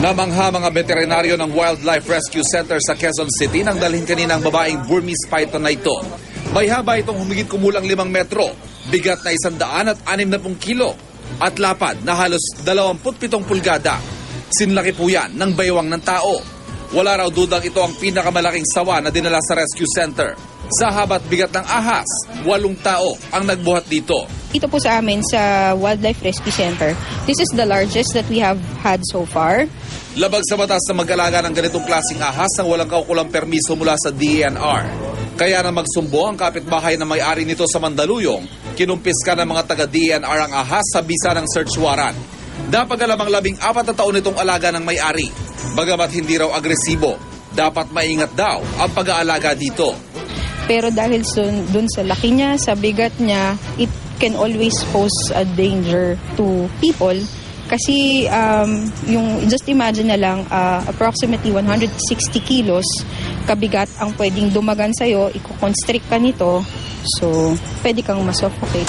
Namangha mga veterinaryo ng Wildlife Rescue Center sa Quezon City nang dalhin kaninang babaeng Burmese python na ito. May haba itong humigit kumulang limang metro, bigat na isandaan at anim na pung kilo, at lapad na halos 27 pulgada. Sinlaki po yan ng baywang ng tao. Wala raw dudang ito ang pinakamalaking sawa na dinala sa rescue center. Sa habat bigat ng ahas, walong tao ang nagbuhat dito. Dito po sa amin sa Wildlife Rescue Center, this is the largest that we have had so far. Labag sa batas na mag-alaga ng ganitong klaseng ahas nang walang kaukulang permiso mula sa DENR. Kaya na magsumbo ang kapitbahay na may-ari nito sa Mandaluyong, kinumpiska ng mga taga-DENR ang ahas sa bisa ng search warrant. Dapat alamang labing apat na taon itong alaga ng may-ari. Bagamat hindi raw agresibo, dapat maingat daw ang pag-aalaga dito. Pero dahil sun, dun sa laki niya, sa bigat niya, it can always pose a danger to people. Kasi um, yung, just imagine na lang, uh, approximately 160 kilos kabigat ang pwedeng dumagan sa'yo, iko-constrict ka nito, so pwede kang masuffocate.